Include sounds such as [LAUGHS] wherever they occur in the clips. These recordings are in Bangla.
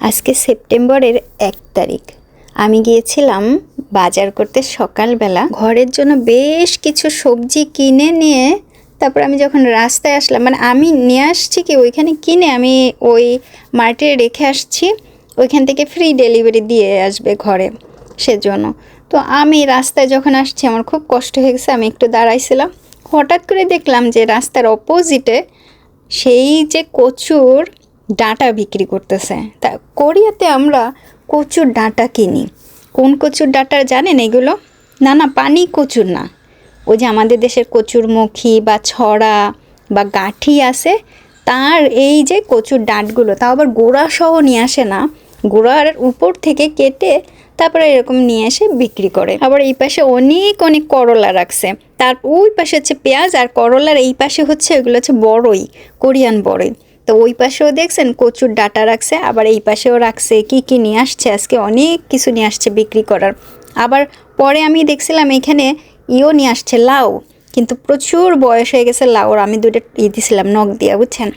আজকে সেপ্টেম্বরের এক তারিখ। আমি গিয়েছিলাম বাজার করতে সকালবেলা। ঘরের জন্য বেশ কিছু সবজি কিনে নিয়ে তারপর আমি যখন রাস্তায় আসলাম মানে আমি নিয়ে আসছি কি, ওইখানে কিনে আমি ওই মার্টে রেখে আসছি। ওইখান থেকে ফ্রি ডেলিভারি দিয়ে আসবে ঘরে সেজন্য। তো আমি রাস্তায় যখন আসছি, আমার খুব কষ্ট হয়ে গেছে, আমি একটু দাঁড়াইছিলাম। হঠাৎ করে দেখলাম যে রাস্তার অপোজিটে সেই যে কচুর ডাঁটা বিক্রি করতেছে। তা কোরিয়াতে আমরা কচুর ডাঁটা কিনি। কোন কচুর ডাঁটা জানেন এগুলো? না না, পানি কচুর না। ওই যে আমাদের দেশের কচুরমুখী বা ছড়া বা গাঁঠি আছে, তার এই যে কচুর ডাঁটগুলো, তাও আবার গোড়া সহ নিয়ে আসে না। গোড়ার উপর থেকে কেটে তারপরে এরকম নিয়ে এসে বিক্রি করে। আবার এই পাশে অনেক অনেক করলা রাখছে। তার ওই পাশে হচ্ছে পেঁয়াজ আর করলার এই পাশে হচ্ছে, এগুলো হচ্ছে বড়ই, কোরিয়ান বড়ই। তো ওই পাশেও দেখছেন কচুর ডাটা রাখছে, আবার এই পাশেও রাখছে, কি কি নিয়ে আসছে? আজকে অনেক কিছু নিয়ে আসছে বিক্রি করার। আবার পরে আমি দেখছিলাম এখানে ইও নিয়ে আসছে লাউ, কিন্তু প্রচুর বয়স হয়ে গেছে লাউর। আমি দুটো ই দিছিলাম, নখ দিয়ে, বুঝছেন?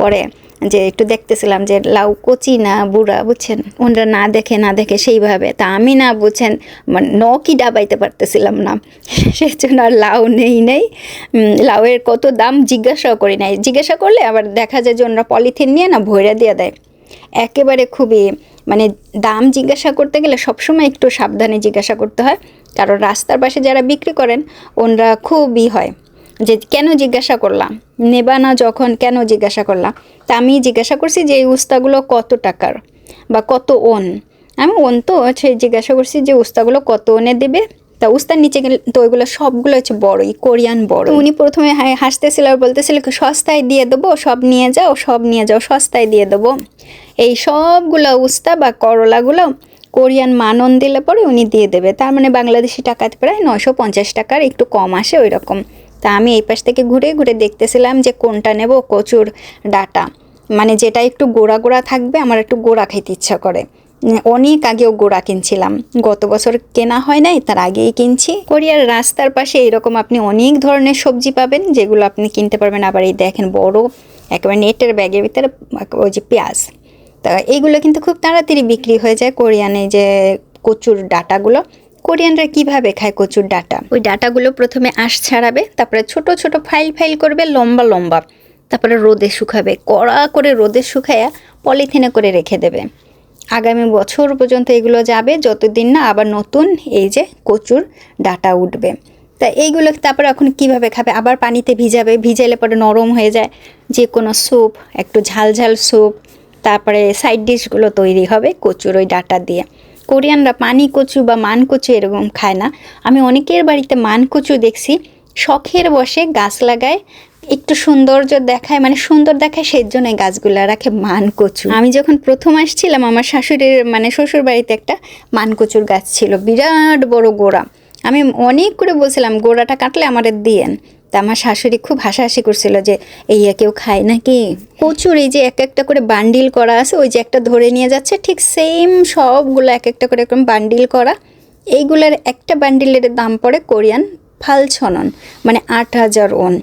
পরে যে একটু দেখতেছিলাম যে লাউ কচি না বুড়া, বুঝছেন? ওনারা না দেখে না দেখে সেইভাবে। তা আমি না, বুঝছেন মানে নখই ডাবাইতে পারতেছিলাম না। [LAUGHS] সেই জন্য আর লাউ নেই নেই। লাউয়ের কত দাম জিজ্ঞাসাও করি নাই। জিজ্ঞাসা করলে আবার দেখা যায় যে ওনারা পলিথিন নিয়ে না ভইরা দিয়ে দেয়। একেবারে খুবই মানে দাম জিজ্ঞাসা করতে গেলে সবসময় একটু সাবধানে জিজ্ঞাসা করতে হয়। কারণ রাস্তার পাশে যারা বিক্রি করেন, ওনরা খুবই হয়। যে কেন জিজ্ঞাসা করলাম? নেবা না যখন কেন জিজ্ঞাসা করলাম? তা আমি জিজ্ঞাসা করছি যে এই উস্তাগুলো কত টাকার বা কত ওন? আমি ওন তো হচ্ছে জিজ্ঞাসা করছি যে উস্তাগুলো কত ওনে দেবে? তা উস্তার নিচে গেলে তো ওইগুলো সবগুলো হচ্ছে বড়ই, কোরিয়ান বড় উনি প্রথমে হাসতেছিল আর বলতেছিল সস্তায় দিয়ে দেবো, সব নিয়ে যাও, সব নিয়ে যাও, সস্তায় দিয়ে দেবো। এই সবগুলো উস্তা বা করলাগুলো কোরিয়ান মানন দিলে পরে উনি দিয়ে দেবে। তার মানে বাংলাদেশি টাকাতে প্রায় নশো পঞ্চাশ টাকার, একটু কম আসে ওই রকম তা আমি এই পাশ থেকে ঘুরে ঘুরে দেখতেছিলাম যে কোনটা নেব কচুর ডাটা। মানে যেটা একটু গোড়া গোড়া থাকবে, আমার একটু গোড়া খেতে ইচ্ছা করে। অনেক আগেও গোড়া কিনছিলাম। গত বছর কেনা হয় নাই, তার আগেই কিনছি। কোরিয়ার রাস্তার পাশে এরকম আপনি অনেক ধরনের সবজি পাবেন, যেগুলো আপনি কিনতে পারবেন। আবার এই দেখেন বড়, একেবারে নেটের ব্যাগের ভিতরে, ওই যে পেঁয়াজ। তা এইগুলো কিন্তু খুব তাড়াতাড়ি বিক্রি হয়ে যায় কোরিয়ানে যে কচুর ডাটাগুলো। কোরিয়ানরা কীভাবে খায় কচুর ডাটা? ওই ডাটাগুলো প্রথমে আঁশ ছাড়াবে, তারপরে ছোট ছোট ফাইল ফাইল করবে, লম্বা লম্বা। তারপরে রোদে শুকাবে, কড়া করে রোদে শুকায়া পলিথিনে করে রেখে দেবে। আগামী বছর পর্যন্ত এগুলো যাবে, যতদিন না আবার নতুন এই যে কচুর ডাটা উঠবে। তা এইগুলো তারপরে এখন কীভাবে খাবে? আবার পানিতে ভিজাবে, ভিজাইলে পরে নরম হয়ে যায়। যে কোনো স্যুপ, একটু ঝাল ঝাল স্যুপ, তারপরে সাইড ডিশগুলো তৈরি হবে কচুর ওই ডাটা দিয়ে। কোরিয়ানরা পানি কচু বা মান কচু এরকম খায় না। আমি অনেকের বাড়িতে মান কচু দেখছি, শখের বসে গাছ লাগায়, একটু সৌন্দর্য দেখায় মানে সুন্দর দেখায় সেই জন্য গাছগুলো রাখে মান কচু আমি যখন প্রথম আসছিলাম, আমার শাশুড়ির মানে শ্বশুর বাড়িতে একটা মান কচুর গাছ ছিল, বিরাট বড় গোড়া। আমি অনেক করে বলছিলাম, গোড়াটা কাটলে আমাদের দিয়েন। তা আমার শাশুড়ি খুব হাসাহাসি করছিল যে, এই কেউ খায় নাকি? প্রচুর এই যে এক একটা করে বান্ডিল করা আছে, ওই যে একটা ধরে নিয়ে যাচ্ছে, ঠিক সেম সবগুলো এক একটা করে এরকম বান্ডিল করা। এইগুলোর একটা বান্ডিলের দাম পড়ে কোরিয়ান ফালছনন মানে আট হাজার ওন।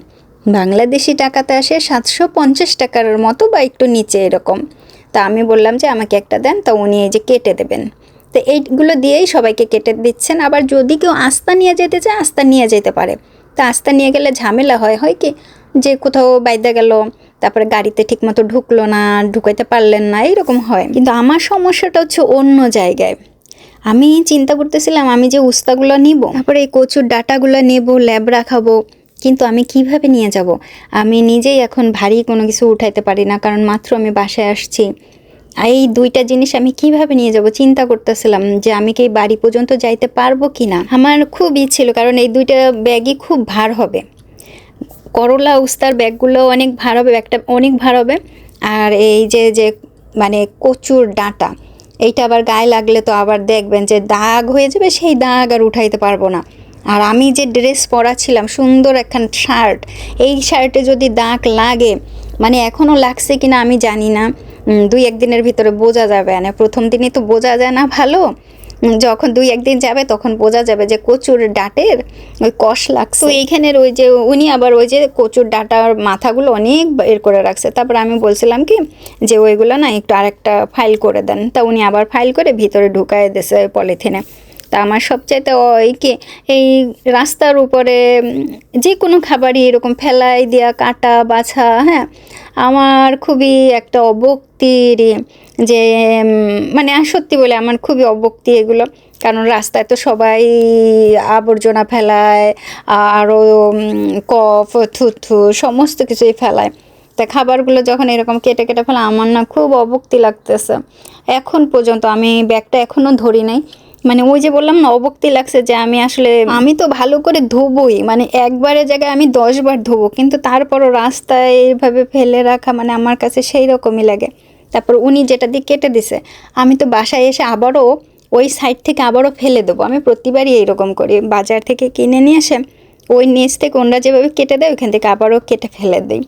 বাংলাদেশি টাকাতে আসে সাতশো পঞ্চাশ টাকার মতো বা একটু নিচে এরকম। তা আমি বললাম যে, আমাকে একটা দেন। তা উনি এই যে কেটে দেবেন। তো এইগুলো দিয়েই সবাইকে কেটে দিচ্ছেন। আবার যদি কেউ আস্তা নিয়ে যেতে চায়, আস্তা নিয়ে যেতে পারে। আস্তা নিয়ে গেলে ঝামেলা হয় হয় কি? যে কোথাও বাইদা গেল, তারপরে গাড়িতে ঠিকমতো ঢুকলো না, ঢুকাইতে পারলেন না, এইরকম হয়। কিন্তু আমার সমস্যাটা হচ্ছে অন্য জায়গায়। আমি চিন্তা করতেছিলাম আমি যে উস্তাগুলো নিব, তারপরে এই কচুর ডাটাগুলো নেব, ল্যাব খাব কিন্তু আমি কীভাবে নিয়ে যাব? আমি নিজেই এখন ভারী কোনো কিছু উঠাইতে পারি না, কারণ মাত্র আমি বাসায় আসছি। এই দুইটা জিনিস আমি কীভাবে নিয়ে যাব? চিন্তা করতেছিলাম যে আমি কি বাড়ি পর্যন্ত যাইতে পারব কি না আমার খুব ইচ্ছে ছিল, কারণ এই দুইটা ব্যাগই খুব ভার হবে। করলা উস্তার ব্যাগগুলো অনেক ভার হবে, ব্যাগটা অনেক ভার হবে। আর এই যে যে মানে কচুর ডাঁটা, এইটা আবার গায়ে লাগলে তো আবার দেখবেন যে দাগ হয়ে যাবে, সেই দাগ আর উঠাইতে পারব না। আর আমি যে ড্রেস পরা ছিলাম সুন্দর একখান শার্ট, এই শার্টে যদি দাগ লাগে মানে এখনও লাগছে কিনা আমি জানি না। দুই একদিনের ভিতরে বোঝা যাবে না। প্রথম দিনই তো বোঝা যায় না ভালো। যখন দুই একদিন যাবে তখন বোঝা যাবে যে কচুর ডাটের ওই কষ লাগছে। তো এইখানের ওই যে উনি আবার ওই যে কচুর ডাটার মাথাগুলো অনেক বের করে রাখছে। তারপর আমি বলছিলাম কি যে ওইগুলো না একটু আরেকটা ফাইল করে দেন। তা উনি আবার ফাইল করে ভিতরে ঢুকায় দিয়েছে পলিথিনে তা আমার সবচাইতে ওই কি এই রাস্তার উপরে যে কোনো খাবারই এরকম ফেলাই দেওয়া কাটা, বাছা হ্যাঁ আমার খুবই একটা অবক্তির যে মানে সত্যি বলে আমার খুবই অবক্তি এগুলো। কারণ রাস্তায় তো সবাই আবর্জনা ফেলায় আরও কফ, থুথু, সমস্ত কিছুই ফেলায়। তা খাবারগুলো যখন এরকম কেটে কেটে ফেলে, আমার না খুব অবক্তি লাগতেছে। এখন পর্যন্ত আমি ব্যাগটা এখনও ধরি নাই। মানে ওই যে বললাম না, অবক্তি লাগছে যে আমি আসলে আমি তো ভালো করে ধোবই মানে একবারের জায়গায় আমি দশবার ধোবো, কিন্তু তারপরও রাস্তায় এইভাবে ফেলে রাখা মানে আমার কাছে সেই রকমই লাগে। তারপর উনি যেটা দিয়ে কেটে দিছে, আমি তো বাসায় এসে আবারও ওই সাইড থেকে আবারও ফেলে দেবো। আমি প্রতিবারই এইরকম করি, বাজার থেকে কিনে নিয়ে এসে ওই নিচ থেকে ওনারা যেভাবে কেটে দেয়, ওইখান থেকে আবারও কেটে ফেলে দিই।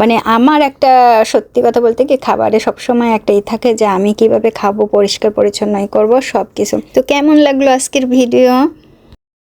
মানে আমার একটা সত্যি কথা বলতে কি, খাবারে সবসময় একটাই থাকে যে আমি কীভাবে খাব, পরিষ্কার পরিচ্ছন্নই করব সব কিছু তো কেমন লাগল আজকের ভিডিও?